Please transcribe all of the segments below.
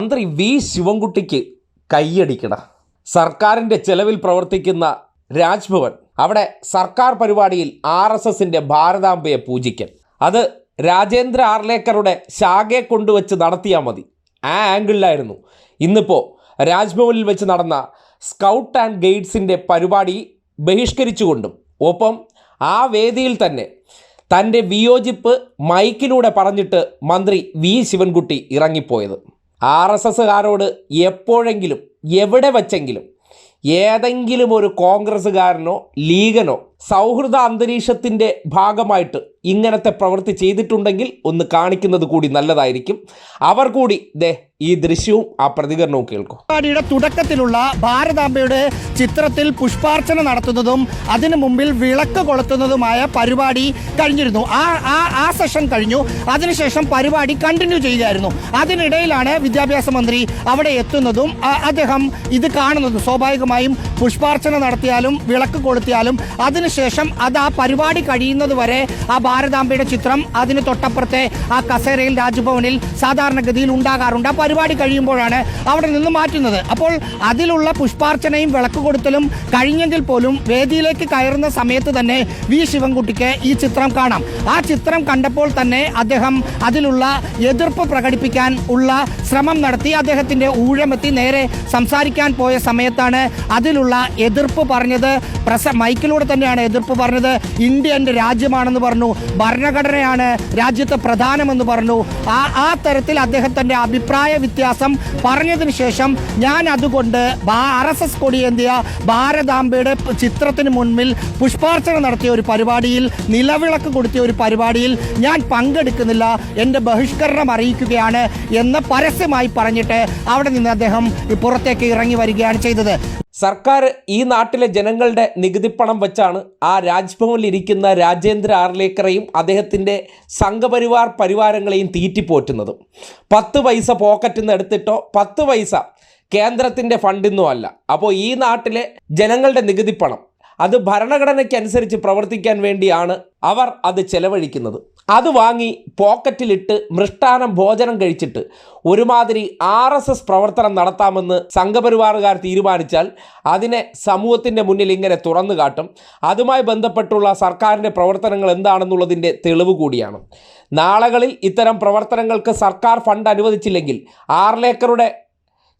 മന്ത്രി വി ശിവൻകുട്ടിക്ക് കൈയടിക്കണം. സർക്കാരിന്റെ ചെലവിൽ പ്രവർത്തിക്കുന്ന രാജ്ഭവൻ അവിടെ സർക്കാർ പരിപാടിയിൽ ആർ എസ് എസിന്റെ ഭാരതാംബയെ പൂജിക്കൽ അത് രാജേന്ദ്ര ആർലേക്കറുടെ ശാഖയെ കൊണ്ടുവച്ച് നടത്തിയാൽ മതി. ആ ആംഗിളിലായിരുന്നു. ഇന്നിപ്പോൾ രാജ്ഭവനിൽ വെച്ച് നടന്ന സ്കൗട്ട് ആൻഡ് ഗൈഡ്സിന്റെ പരിപാടി ബഹിഷ്കരിച്ചുകൊണ്ടും ഒപ്പം ആ വേദിയിൽ തന്നെ തന്റെ വിയോജിപ്പ് മൈക്കിലൂടെ പറഞ്ഞിട്ട് മന്ത്രി വി ശിവൻകുട്ടി ഇറങ്ങിപ്പോയത്. ആർ എസ് എസ്സുകാരോട് എപ്പോഴെങ്കിലും എവിടെ വച്ചെങ്കിലും ഏതെങ്കിലും ഒരു കോൺഗ്രസ്സുകാരനോ ലീഗനോ സൗഹൃദ അന്തരീക്ഷത്തിന്റെ ഭാഗമായിട്ട് ഇങ്ങനത്തെ പ്രവൃത്തി ചെയ്തിട്ടുണ്ടെങ്കിൽ ഒന്ന് കാണിക്കുന്നത് കൂടി നല്ലതായിരിക്കും. അവർ കൂടി ദേ ഈ ദൃശ്യവും ആ പ്രതികരണവും കേൾക്കും. തുടക്കത്തിലുള്ള ഭാരതാംബയുടെ ചിത്രത്തിൽ പുഷ്പാർച്ചന നടത്തുന്നതും അതിനു മുമ്പിൽ വിളക്ക് കൊളുത്തുന്നതുമായ പരിപാടി കഴിഞ്ഞിരുന്നു. ആ ആ ആ സെഷൻ കഴിഞ്ഞു. അതിനുശേഷം പരിപാടി കണ്ടിന്യൂ ചെയ്യുകയായിരുന്നു. അതിനിടയിലാണ് വിദ്യാഭ്യാസ മന്ത്രി അവിടെ എത്തുന്നതും അദ്ദേഹം ഇത് കാണുന്നതും. സ്വാഭാവികമായും പുഷ്പാർച്ചന നടത്തിയാലും വിളക്ക് കൊളുത്തിയാലും അതിനുശേഷം അത് ആ പരിപാടി കഴിയുന്നത് വരെ ആ ഭാരതാംബയുടെ ചിത്രം അതിന് തൊട്ടപ്പുറത്തെ ആ കസേരയിൽ രാജ്ഭവനിൽ സാധാരണഗതിയിൽ ഉണ്ടാകാറുണ്ട്. ആ പരിപാടി കഴിയുമ്പോഴാണ് അവിടെ നിന്ന് മാറ്റുന്നത്. അപ്പോൾ അതിലുള്ള പുഷ്പാർച്ചനയും വിളക്ക് കൊടുത്തലും കഴിഞ്ഞെങ്കിൽ പോലും വേദിയിലേക്ക് കയറുന്ന സമയത്ത് തന്നെ വി ശിവൻകുട്ടിക്ക് ഈ ചിത്രം കാണാം. ആ ചിത്രം കണ്ടപ്പോൾ തന്നെ അദ്ദേഹം അതിലുള്ള എതിർപ്പ് പ്രകടിപ്പിക്കാൻ ഉള്ള ശ്രമം നടത്തി അദ്ദേഹത്തിന്റെ ഊഴമെത്തി നേരെ സംസാരിക്കാൻ പോയ സമയത്താണ് അതിലുള്ള എതിർപ്പ് പറഞ്ഞത് പ്രസ മൈക്കിലൂടെ തന്നെയാണ് എതിർപ്പ് പറഞ്ഞത്. ഇന്ത്യ എന്റെ രാജ്യമാണെന്ന് പറഞ്ഞു. ഭരണഘടനയാണ് രാജ്യത്തെ പ്രധാനമെന്ന് പറഞ്ഞു. ആ ആ തരത്തിൽ അദ്ദേഹത്തിന്റെ അഭിപ്രായ വ്യത്യാസം പറഞ്ഞതിന് ശേഷം ഞാൻ അതുകൊണ്ട് ആർ എസ് എസ് കൊടിയേന്തിയ ഭാരതാംബയുടെ ചിത്രത്തിന് മുൻപിൽ പുഷ്പാർച്ചന നടത്തിയ ഒരു പരിപാടിയിൽ നിലവിളക്ക് കൊടുത്തിയ ഒരു പരിപാടിയിൽ ഞാൻ പങ്കെടുക്കുന്നില്ല. എന്റെ ബഹിഷ്കരണം അറിയിക്കുകയാണ് എന്ന് പരസ്യമായി പറഞ്ഞിട്ട് അവിടെ നിന്ന് അദ്ദേഹം പുറത്തേക്ക് ഇറങ്ങി വരികയാണ് ചെയ്തത്. സർക്കാർ ഈ നാട്ടിലെ ജനങ്ങളുടെ നികുതിപ്പണം വെച്ചാണ് ആ രാജ്ഭവനിൽ ഇരിക്കുന്ന രാജേന്ദ്ര ആർലേക്കറെയും അദ്ദേഹത്തിന്റെ സംഘപരിവാർ പരിവാരങ്ങളെയും തീറ്റിപ്പോറ്റുന്നത്. പത്ത് പൈസ പോക്കറ്റിൽ നിന്ന് എടുത്തിട്ടോ പത്ത് പൈസ കേന്ദ്രത്തിന്റെ ഫണ്ടിന്നോ അല്ല. അപ്പോൾ ഈ നാട്ടിലെ ജനങ്ങളുടെ നികുതിപ്പണം അത് ഭരണഘടനയ്ക്കനുസരിച്ച് പ്രവർത്തിക്കാൻ വേണ്ടിയാണ് അവർ അത് ചെലവഴിക്കുന്നത്. അത് വാങ്ങി പോക്കറ്റിലിട്ട് മൃഷ്ടാനം ഭോജനം കഴിച്ചിട്ട് ഒരുമാതിരി ആർ എസ് എസ് പ്രവർത്തനം നടത്താമെന്ന് സംഘപരിവാറുകാർ തീരുമാനിച്ചാൽ അതിനെ സമൂഹത്തിന്റെ മുന്നിൽ ഇങ്ങനെ തുറന്നു കാട്ടും. അതുമായി ബന്ധപ്പെട്ടുള്ള സർക്കാരിന്റെ പ്രവർത്തനങ്ങൾ എന്താണെന്നുള്ളതിന്റെ തെളിവ് കൂടിയാണ്. നാളകളിൽ ഇത്തരം പ്രവർത്തനങ്ങൾക്ക് സർക്കാർ ഫണ്ട് അനുവദിച്ചില്ലെങ്കിൽ ആർലേക്കറുടെ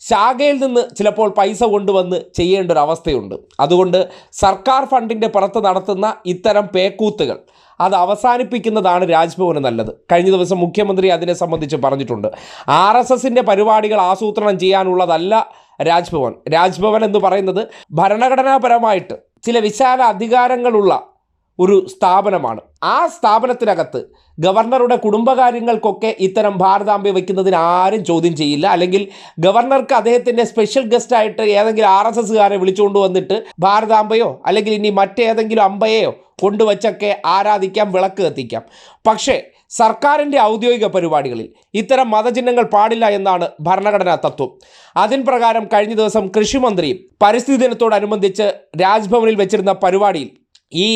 ശാഖയിൽ നിന്ന് ചിലപ്പോൾ പൈസ കൊണ്ടുവന്ന് ചെയ്യേണ്ട ഒരു അവസ്ഥയുണ്ട് അതുകൊണ്ട് സർക്കാർ ഫണ്ടിന്റെ പുറത്ത് നടത്തുന്ന ഇത്തരം പേക്കൂത്തുകൾ അത് അവസാനിപ്പിക്കുന്നതാണ് രാജ്ഭവന് നല്ലത്. കഴിഞ്ഞ ദിവസം മുഖ്യമന്ത്രി അതിനെ സംബന്ധിച്ച് പറഞ്ഞിട്ടുണ്ട്. ആർ എസ് എസിന്റെ പരിപാടികൾ ആസൂത്രണം ചെയ്യാനുള്ളതല്ല രാജ്ഭവൻ. രാജ്ഭവൻ എന്ന് പറയുന്നത് ഭരണഘടനാപരമായിട്ട് ചില വിശാല അധികാരങ്ങളുള്ള ഒരു സ്ഥാപനമാണ്. ആ സ്ഥാപനത്തിനകത്ത് ഗവർണറുടെ കുടുംബകാര്യങ്ങൾക്കൊക്കെ ഇത്തരം ഭാരതാംബയെ വയ്ക്കുന്നതിന് ആരും ചോദ്യം ചെയ്യില്ല. അല്ലെങ്കിൽ ഗവർണർക്ക് അദ്ദേഹത്തിന്റെ സ്പെഷ്യൽ ഗസ്റ്റായിട്ട് ഏതെങ്കിലും ആർ എസ് എസ്സുകാരെ വിളിച്ചുകൊണ്ട് വന്നിട്ട് ഭാരതാംബയോ അല്ലെങ്കിൽ ഇനി മറ്റേതെങ്കിലും അമ്പയെയോ കൊണ്ടുവച്ചൊക്കെ ആരാധിക്കാം വിളക്ക് കത്തിക്കാം. പക്ഷേ സർക്കാരിന്റെ ഔദ്യോഗിക പരിപാടികളിൽ ഇത്തരം മതചിഹ്നങ്ങൾ പാടില്ല എന്നാണ് ഭരണഘടനാ തത്വം. അതിൻ പ്രകാരം കഴിഞ്ഞ ദിവസം കൃഷിമന്ത്രിയും പരിസ്ഥിതി ദിനത്തോടനുബന്ധിച്ച് രാജ്ഭവനിൽ വെച്ചിരുന്ന പരിപാടിയിൽ ഈ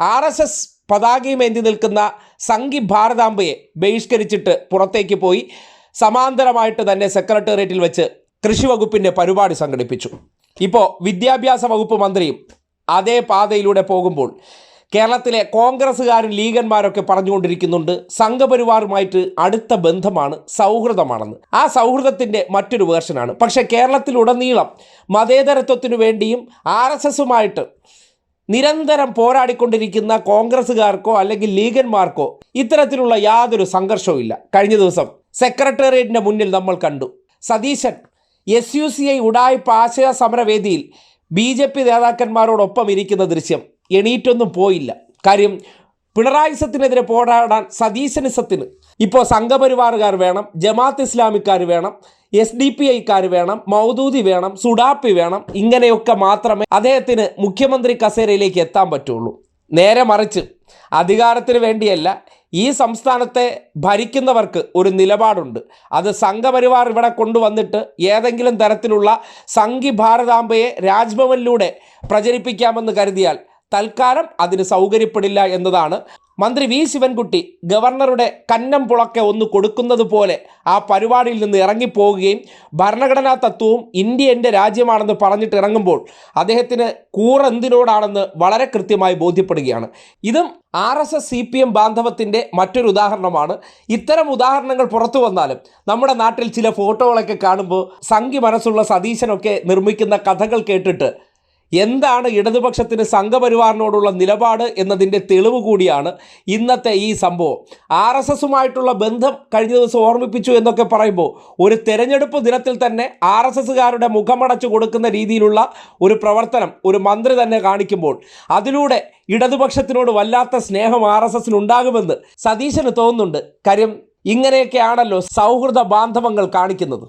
ആർ എസ് എസ് പതാകയുമേന്തി നിൽക്കുന്ന സംഘി ഭാരതാംബയെ ബഹിഷ്കരിച്ചിട്ട് പുറത്തേക്ക് പോയി. സമാന്തരമായിട്ട് തന്നെ സെക്രട്ടേറിയറ്റിൽ വെച്ച് കൃഷി വകുപ്പിന്റെ പരിപാടി സംഘടിപ്പിച്ചു. ഇപ്പോൾ വിദ്യാഭ്യാസ വകുപ്പ് മന്ത്രിയും അതേ പാതയിലൂടെ പോകുമ്പോൾ കേരളത്തിലെ കോൺഗ്രസ്സുകാരും ലീഗന്മാരൊക്കെ പറഞ്ഞുകൊണ്ടിരിക്കുന്നുണ്ട് സംഘപരിവാറുമായിട്ട് അടുത്ത ബന്ധമാണ് സൗഹൃദമാണെന്ന്. ആ സൗഹൃദത്തിന്റെ മറ്റൊരു വേർഷനാണ്. പക്ഷേ കേരളത്തിലുടനീളം മതേതരത്വത്തിനു വേണ്ടിയും ആർ എസ് എസുമായിട്ട് നിരന്തരം പോരാടിക്കൊണ്ടിരിക്കുന്ന കോൺഗ്രസ്സുകാർക്കോ അല്ലെങ്കിൽ ലീഗന്മാർക്കോ ഇത്തരത്തിലുള്ള യാതൊരു സംഘർഷവും ഇല്ല. കഴിഞ്ഞ ദിവസം സെക്രട്ടേറിയറ്റിന്റെ മുന്നിൽ നമ്മൾ കണ്ടു. Satheesan S U C I ഉടായ്പ ആശയ സമരവേദിയിൽ ബി ജെ പി നേതാക്കന്മാരോടൊപ്പം ഇരിക്കുന്ന ദൃശ്യം. എണീറ്റൊന്നും പോയില്ല. കാര്യം പിണറായിസത്തിനെതിരെ പോരാടാൻ സതീശനിസത്തിന് ഇപ്പോൾ സംഘപരിവാറുകാർ വേണം ജമാഅത്ത് ഇസ്ലാമിക്കാർ വേണം എസ് ഡി പി ഐക്കാർ വേണം മൗദൂദി വേണം സുഡാപ്പി വേണം ഇങ്ങനെയൊക്കെ മാത്രമേ അദ്ദേഹത്തിന് മുഖ്യമന്ത്രി കസേരയിലേക്ക് എത്താൻ പറ്റുള്ളൂ. നേരെ മറിച്ച് അധികാരത്തിന് വേണ്ടിയല്ല ഈ സംസ്ഥാനത്തെ ഭരിക്കുന്നവർക്ക് ഒരു നിലപാടുണ്ട്. അത് സംഘപരിവാർ ഇവിടെ കൊണ്ടുവന്നിട്ട് ഏതെങ്കിലും തരത്തിലുള്ള സംഘി ഭാരതാംബയെ രാജ്ഭവനിലൂടെ പ്രചരിപ്പിക്കാമെന്ന് കരുതിയാൽ തൽക്കാലം അതിന് സൗകര്യപ്പെടില്ല എന്നതാണ് മന്ത്രി വി ശിവൻകുട്ടി ഗവർണറുടെ കന്നം പുളക്കെ ഒന്ന് കൊടുക്കുന്നത് പോലെ ആ പരിപാടിയിൽ നിന്ന് ഇറങ്ങിപ്പോവുകയും ഭരണഘടനാ തത്വവും ഇന്ത്യ എന്റെ രാജ്യമാണെന്ന് പറഞ്ഞിട്ട് ഇറങ്ങുമ്പോൾ അദ്ദേഹത്തിന് കൂറെന്തിനോടാണെന്ന് വളരെ കൃത്യമായി ബോധ്യപ്പെടുകയാണ്. ഇതും R S S C P M ബാന്ധവത്തിന്റെ മറ്റൊരു ഉദാഹരണമാണ്. ഇത്തരം ഉദാഹരണങ്ങൾ പുറത്തു വന്നാലും നമ്മുടെ നാട്ടിൽ ചില ഫോട്ടോകളൊക്കെ കാണുമ്പോൾ സംഘി മനസ്സുള്ള സതീശനൊക്കെ നിർമ്മിക്കുന്ന കഥകൾ കേട്ടിട്ട് എന്താണ് ഇടതുപക്ഷത്തിന് സംഘപരിവാറിനോടുള്ള നിലപാട് എന്നതിന്റെ തെളിവ് കൂടിയാണ് ഇന്നത്തെ ഈ സംഭവം. ആർ എസ് എസുമായിട്ടുള്ള ബന്ധം കഴിഞ്ഞ ദിവസം ഓർമ്മിപ്പിച്ചു എന്നൊക്കെ പറയുമ്പോൾ ഒരു തെരഞ്ഞെടുപ്പ് ദിനത്തിൽ തന്നെ ആർ എസ് എസുകാരുടെ മുഖമടച്ചു കൊടുക്കുന്ന രീതിയിലുള്ള ഒരു പ്രവർത്തനം ഒരു മന്ത്രി തന്നെ കാണിക്കുമ്പോൾ അതിലൂടെ ഇടതുപക്ഷത്തിനോട് വല്ലാത്ത സ്നേഹം ആർ എസ് എസിന് ഉണ്ടാകുമെന്ന് സതീശന് തോന്നുന്നുണ്ട്. കാര്യം ഇങ്ങനെയൊക്കെയാണല്ലോ സൗഹൃദ ബാന്ധവങ്ങൾ കാണിക്കുന്നത്.